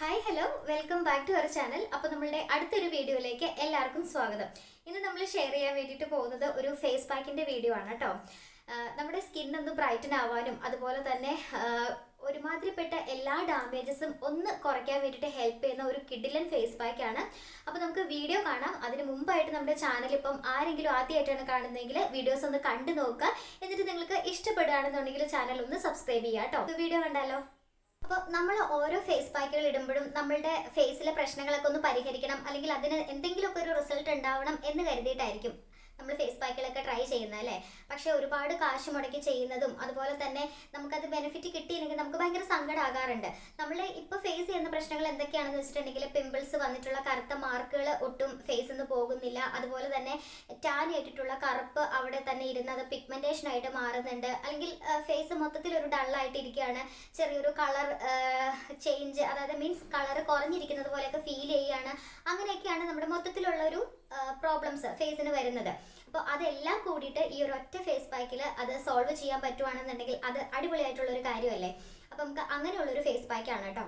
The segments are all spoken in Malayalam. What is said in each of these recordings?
Hi hello welcome back to our channel അപ്പോൾ നമ്മളുടെ അടുത്തൊരു വീഡിയോയിലേക്ക് എല്ലാവർക്കും സ്വാഗതം. ഇന്ന് നമ്മൾ ഷെയർ ചെയ്യാൻ വേണ്ടിയിട്ട് പോകുന്നത് ഒരു ഫേസ് പാക്കിന്റെ വീഡിയോ ആണ് കേട്ടോ നമ്മുടെ സ്കിൻ ഒന്ന് ബ്രൈറ്റൻ ആവാനും അതുപോലെ തന്നെ ഒരുമാതിരിപ്പെട്ട എല്ലാ ഡാമേജസും ഒന്ന് കുറയ്ക്കാൻ വേണ്ടിയിട്ട് ഹെൽപ്പ് ചെയ്യുന്ന ഒരു കിഡിലൻ ഫേസ് പാക്ക് ആണ്. അപ്പോൾ നമുക്ക് വീഡിയോ കാണാം. അതിന് മുമ്പായിട്ട് നമ്മുടെ ചാനൽ ഇപ്പം ആരെങ്കിലും ആദ്യമായിട്ടാണ് കാണുന്നതെങ്കിൽ വീഡിയോസ് ഒന്ന് കണ്ടു നോക്കുക. എന്നിട്ട് നിങ്ങൾക്ക് ഇഷ്ടപ്പെടുകയാണെന്നുണ്ടെങ്കിൽ ചാനൽ ഒന്ന് സബ്സ്ക്രൈബ് ചെയ്യാം കേട്ടോ വീഡിയോ കണ്ടാലോ? അപ്പോൾ നമ്മൾ ഓരോ ഫേസ് പാക്കുകൾ ഇടുമ്പോഴും നമ്മളുടെ ഫേസിലെ പ്രശ്നങ്ങളൊക്കെ ഒന്ന് പരിഹരിക്കണം അല്ലെങ്കിൽ അതിന് എന്തെങ്കിലുമൊക്കെ ഒരു റിസൾട്ട് ഉണ്ടാവണം എന്ന് കരുതിയിട്ടായിരിക്കും. നമ്മൾ ഫേസ് പാക്കിലൊക്കെ ട്രൈ ചെയ്യുന്നത് അല്ലേ? പക്ഷേ ഒരുപാട് കാശ് മുടക്കി ചെയ്യുന്നതും അതുപോലെ തന്നെ നമുക്കത് ബെനിഫിറ്റ് കിട്ടിയില്ലെങ്കിൽ നമുക്ക് ഭയങ്കര സങ്കടമാകാറുണ്ട് നമ്മൾ ഇപ്പോൾ ഫേസ് ചെയ്യുന്ന പ്രശ്നങ്ങൾ എന്തൊക്കെയാണെന്ന് വെച്ചിട്ടുണ്ടെങ്കിൽ പിമ്പിൾസ് വന്നിട്ടുള്ള കറുത്ത മാർക്കുകൾ ഒട്ടും ഫേസിൽ നിന്ന് പോകുന്നില്ല. അതുപോലെ തന്നെ ടാൻ ഏറ്റിട്ടുള്ള കറുപ്പ് അവിടെ തന്നെ ഇരുന്ന് അത് പിഗ്മെന്റേഷൻ ആയിട്ട് മാറുന്നുണ്ട്. അല്ലെങ്കിൽ ഫേസ് മൊത്തത്തിൽ ഒരു ഡള്ളായിട്ടിരിക്കുകയാണ് ചെറിയൊരു കളർ ചേഞ്ച് അതായത് മീൻസ് കളർ കുറഞ്ഞിരിക്കുന്നത് പോലെയൊക്കെ ഫീൽ ചെയ്യുകയാണ്. അങ്ങനെയൊക്കെയാണ് നമ്മുടെ മൊത്തത്തിലുള്ള ഒരു പ്രോബ്ലംസ് ഫേസിന് വരുന്നത്. അപ്പോൾ അതെല്ലാം കൂടിയിട്ട് ഈ ഒരു ഒറ്റ ഫേസ് പാക്കിൽ അത് സോൾവ് ചെയ്യാൻ പറ്റുവാണെന്നുണ്ടെങ്കിൽ അത് അടിപൊളിയായിട്ടുള്ളൊരു കാര്യമല്ലേ? അപ്പം നമുക്ക് അങ്ങനെയുള്ളൊരു ഫേസ് പാക്കാണ് കേട്ടോ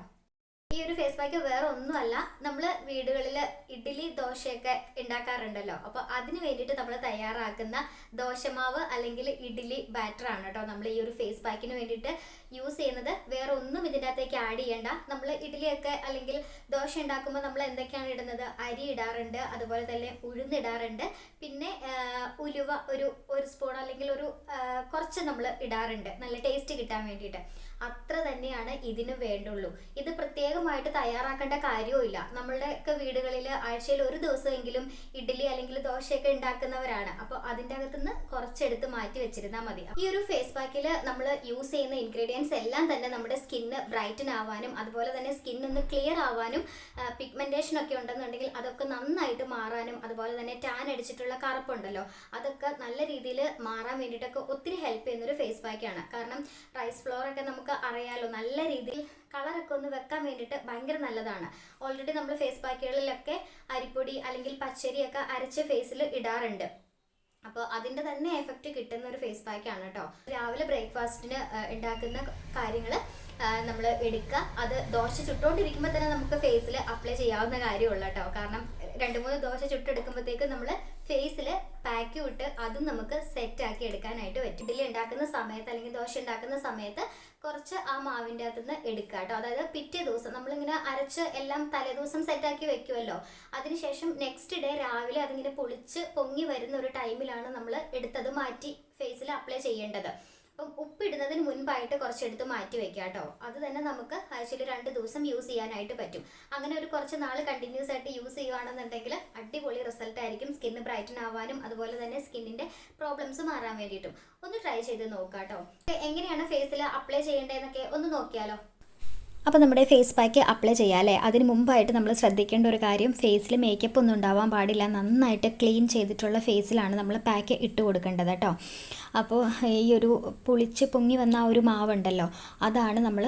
ഈ ഒരു ഫേസ് പാക്ക് വേറെ ഒന്നുമല്ല. നമ്മൾ വീടുകളിൽ ഇഡ്ഡലി ദോശയൊക്കെ ഉണ്ടാക്കാറുണ്ടല്ലോ അപ്പോൾ അതിന് വേണ്ടിയിട്ട് നമ്മൾ തയ്യാറാക്കുന്ന ദോശമാവ് അല്ലെങ്കിൽ ഇഡ്ഡലി ബാറ്റർ ആണ് കേട്ടോ നമ്മൾ ഈ ഒരു ഫേസ് പാക്കിന് വേണ്ടിയിട്ട് യൂസ് ചെയ്യുന്നത്. വേറെ ഒന്നും ഇതിന്റെ അകത്തേക്ക് ആഡ് ചെയ്യേണ്ട. നമ്മൾ ഇഡ്ഡലിയൊക്കെ അല്ലെങ്കിൽ ദോശ ഉണ്ടാക്കുമ്പോൾ നമ്മൾ എന്തൊക്കെയാണ് ഇടുന്നത്? അരി ഇടാറുണ്ട്. അതുപോലെ തന്നെ ഉഴുന്നിടാറുണ്ട്. പിന്നെ ഉലുവ ഒരു ഒരു സ്പൂൺ അല്ലെങ്കിൽ ഒരു കുറച്ച് നമ്മൾ ഇടാറുണ്ട്. നല്ല ടേസ്റ്റ് കിട്ടാൻ വേണ്ടിയിട്ട്. അത്ര തന്നെയാണ് ഇതിന് വേണ്ടുള്ളൂ. ഇത് പ്രത്യേകമായിട്ട് തയ്യാറാക്കേണ്ട കാര്യവുമില്ല നമ്മളുടെ ഒക്കെ വീടുകളിൽ ആഴ്ചയിൽ ഒരു ദിവസമെങ്കിലും ഇഡ്ഡലി അല്ലെങ്കിൽ ദോശയൊക്കെ ഉണ്ടാക്കുന്നവരാണ്. അപ്പോൾ അതിന്റെ അകത്തുനിന്ന് കുറച്ചെടുത്ത് മാറ്റി വെച്ചിരുന്നാൽ മതി. ഈ ഒരു ഫേസ് പാക്കിൽ നമ്മൾ യൂസ് ചെയ്യുന്ന ഇൻഗ്രീഡിയൻസ് എല്ലാം തന്നെ നമ്മുടെ സ്കിന്ന് ബ്രൈറ്റൻ ആവാനും അതുപോലെ തന്നെ സ്കിൻ ഒന്ന് ക്ലിയർ ആവാനും പിഗ്മെന്റേഷൻ ഒക്കെ ഉണ്ടെന്നുണ്ടെങ്കിൽ അതൊക്കെ നന്നായിട്ട് മാറാനും അതുപോലെ തന്നെ ടാൻ അടിച്ചിട്ടുള്ള കറുപ്പുണ്ടല്ലോ അതൊക്കെ നല്ല രീതിയിൽ മാറാൻ വേണ്ടിയിട്ടൊക്കെ ഒത്തിരി ഹെൽപ്പ് ചെയ്യുന്ന ഒരു ഫേസ് പാക്കാണ് കാരണം റൈസ് ഫ്ലോർ ഒക്കെ നമുക്ക് അറിയാലോ നല്ല രീതിയിൽ കളറൊക്കെ ഒന്ന് വെക്കാൻ വേണ്ടിയിട്ട് ഭയങ്കര നല്ലതാണ്. ഓൾറെഡി നമ്മൾ ഫേസ് പാക്കുകളിലൊക്കെ അരിപ്പൊടി അല്ലെങ്കിൽ പച്ചരിയൊക്കെ അരച്ച് ഫേസിൽ ഇടാറുണ്ട്. അപ്പോൾ അതിന്റെ തന്നെ എഫക്റ്റ് കിട്ടുന്ന ഒരു ഫേസ് പാക്കാണ് കേട്ടോ രാവിലെ ബ്രേക്ക്ഫാസ്റ്റിന് ഉണ്ടാക്കുന്ന കാര്യങ്ങൾ നമ്മൾ എടുക്കുക അത് ദോശ ചുട്ടുകൊണ്ടിരിക്കുമ്പോൾ തന്നെ നമുക്ക് ഫേസിൽ അപ്ലൈ ചെയ്യാവുന്ന കാര്യമുള്ളൂ കേട്ടോ കാരണം രണ്ട് മൂന്ന് ദോശ ചുട്ടെടുക്കുമ്പോഴത്തേക്ക് നമ്മൾ ഫേസിൽ പാക്ക് വിട്ട് അതും നമുക്ക് സെറ്റ് ആക്കി എടുക്കാനായിട്ട് പറ്റും. ഇഡ്ഡലി ഉണ്ടാക്കുന്ന സമയത്ത് അല്ലെങ്കിൽ ദോശ ഉണ്ടാക്കുന്ന സമയത്ത് കുറച്ച് ആ മാവിന്റെ അകത്തുനിന്ന് എടുക്കുക കേട്ടോ. അതായത് പിറ്റേ ദിവസം നമ്മളിങ്ങനെ അരച്ച് എല്ലാം തലേദിവസം സെറ്റാക്കി വെക്കുമല്ലോ അതിനുശേഷം നെക്സ്റ്റ് ഡേ രാവിലെ അതിങ്ങനെ പൊളിച്ച് പൊങ്ങി വരുന്ന ഒരു ടൈമിലാണ് നമ്മൾ എടുത്തത് മാറ്റി ഫേസിൽ അപ്ലൈ ചെയ്യേണ്ടത്. അപ്പം ഉപ്പിടുന്നതിന് മുൻപായിട്ട് കുറച്ചെടുത്ത് മാറ്റി വെക്കുക കേട്ടോ. അത് തന്നെ നമുക്ക് ആഴ്ചയിൽ രണ്ട് ദിവസം യൂസ് ചെയ്യാനായിട്ട് പറ്റും. അങ്ങനെ ഒരു കുറച്ച് നാൾ കണ്ടിന്യൂസ് ആയിട്ട് യൂസ് ചെയ്യുകയാണെന്നുണ്ടെങ്കിൽ അടിപൊളി റിസൾട്ട് ആയിരിക്കും. സ്കിന്ന് ബ്രൈറ്റൻ ആവാനും അതുപോലെ തന്നെ സ്കിന്നിന്റെ പ്രോബ്ലംസ് മാറാൻ വേണ്ടിയിട്ടും. ഒന്ന് ട്രൈ ചെയ്ത് നോക്കാം കേട്ടോ. എങ്ങനെയാണ് ഫേസിൽ അപ്ലൈ ചെയ്യേണ്ടതെന്നൊക്കെ ഒന്ന് നോക്കിയാലോ? അപ്പോൾ നമ്മുടെ ഫേസ് പാക്ക് അപ്ലൈ ചെയ്യാം അല്ലേ അതിന് മുമ്പായിട്ട് നമ്മൾ ശ്രദ്ധിക്കേണ്ട ഒരു കാര്യം ഫേസിൽ മേക്കപ്പ് ഒന്നും ഉണ്ടാവാൻ പാടില്ല. നന്നായിട്ട് ക്ലീൻ ചെയ്തിട്ടുള്ള ഫേസിലാണ് നമ്മൾ പാക്ക് ഇട്ട് കൊടുക്കേണ്ടത് കേട്ടോ അപ്പോൾ ഈ ഒരു പുളിച്ച് പൊങ്ങി വന്ന ആ ഒരു മാവുണ്ടല്ലോ അതാണ് നമ്മൾ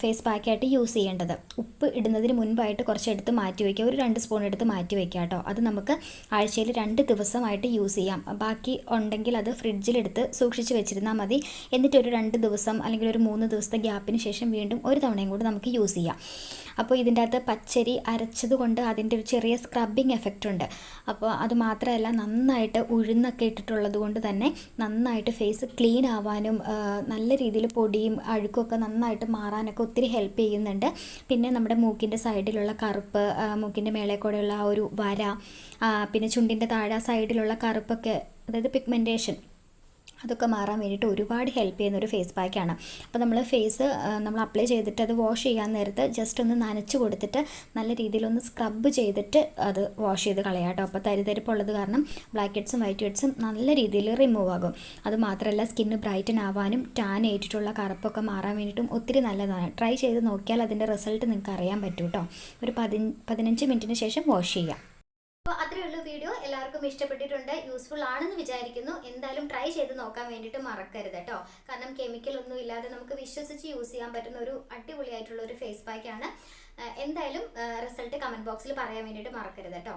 ഫേസ് പാക്കായിട്ട് യൂസ് ചെയ്യേണ്ടത്. ഉപ്പ് ഇടുന്നതിന് മുൻപായിട്ട് കുറച്ച് എടുത്ത് മാറ്റി വയ്ക്കുക ഒരു രണ്ട് സ്പൂൺ എടുത്ത് മാറ്റി വയ്ക്കുക കേട്ടോ അത് നമുക്ക് ആഴ്ചയിൽ രണ്ട് ദിവസമായിട്ട് യൂസ് ചെയ്യാം. ബാക്കി ഉണ്ടെങ്കിൽ അത് ഫ്രിഡ്ജിലെടുത്ത് സൂക്ഷിച്ച് വെച്ചിരുന്നാൽ മതി. എന്നിട്ട് ഒരു രണ്ട് ദിവസം അല്ലെങ്കിൽ ഒരു മൂന്ന് ദിവസത്തെ ഗ്യാപ്പിന് ശേഷം വീണ്ടും ഒരു തവണയും കൂടി നമുക്ക് യൂസ് ചെയ്യാം. അപ്പോൾ ഇതിന്റെ അകത്ത് പച്ചരി അരച്ചത് കൊണ്ട് അതിന്റെ ഒരു ചെറിയ സ്ക്രബിങ് എഫക്റ്റ് ഉണ്ട്. അപ്പോൾ അത് മാത്രമല്ല നന്നായിട്ട് ഉഴുന്നൊക്കെ ഇട്ടിട്ടുള്ളത് കൊണ്ട് തന്നെ നന്നായിട്ട് ഫേസ് ക്ലീൻ ആവാനും നല്ല രീതിയിൽ പൊടിയും അഴുക്കൊക്കെ നന്നായിട്ട് മാറാനൊക്കെ ഒത്തിരി ഹെൽപ്പ് ചെയ്യുന്നുണ്ട്. പിന്നെ നമ്മുടെ മൂക്കിന്റെ സൈഡിലുള്ള കറുപ്പ് മൂക്കിന്റെ മേളെ കൂടെയുള്ള ആ ഒരു വര പിന്നെ ചുണ്ടിന്റെ താഴെ സൈഡിലുള്ള കറുപ്പൊക്കെ അതായത് പിഗ്മെന്റേഷൻ അതൊക്കെ മാറാൻ വേണ്ടിയിട്ട് ഒരുപാട് ഹെൽപ്പ് ചെയ്യുന്ന ഒരു ഫേസ് പാക്കാണ് അപ്പോൾ നമ്മൾ ഫേസ് നമ്മൾ അപ്ലൈ ചെയ്തിട്ട് അത് വാഷ് ചെയ്യാൻ നേരത്ത് ജസ്റ്റ് ഒന്ന് നനച്ച് കൊടുത്തിട്ട് നല്ല രീതിയിലൊന്ന് സ്ക്രബ്ബ് ചെയ്തിട്ട് അത് വാഷ് ചെയ്ത് കളയാം കേട്ടോ. അപ്പോൾ തരിതരിപ്പുള്ളത് കാരണം ബ്ലാക്ക് ഹെഡ്സും വൈറ്റ് ഹെഡ്സും നല്ല രീതിയിൽ റിമൂവ് ആകും. അത് മാത്രമല്ല സ്കിന്ന് ബ്രൈറ്റൻ ആവാനും ടാൻ ഏറ്റിട്ടുള്ള കറുപ്പൊക്കെ മാറാൻ വേണ്ടിയിട്ടും ഒത്തിരി നല്ലതാണ്. ട്രൈ ചെയ്ത് നോക്കിയാൽ അതിന്റെ റിസൾട്ട് നിങ്ങൾക്ക് അറിയാൻ പറ്റും കേട്ടോ. ഒരു പതി പതിനഞ്ച് മിനിറ്റിന് ശേഷം വാഷ് ചെയ്യാം. ഉള്ളൂ വീഡിയോ എല്ലാവർക്കും ഇഷ്ടപ്പെട്ടിട്ടുണ്ട് യൂസ്ഫുൾ ആണെന്ന് വിചാരിക്കുന്നു. എന്തായാലും ട്രൈ ചെയ്ത് നോക്കാൻ വേണ്ടിയിട്ട് മറക്കരുത് കേട്ടോ. കാരണം കെമിക്കൽ ഒന്നും ഇല്ലാതെ നമുക്ക് വിശ്വസിച്ച് യൂസ് ചെയ്യാൻ പറ്റുന്ന ഒരു അടിപൊളിയായിട്ടുള്ള ഒരു ഫേസ് പാക്കാണ് എന്തായാലും റിസൾട്ട് കമന്റ് ബോക്സിൽ പറയാൻ വേണ്ടിയിട്ട് മറക്കരുത് കേട്ടോ.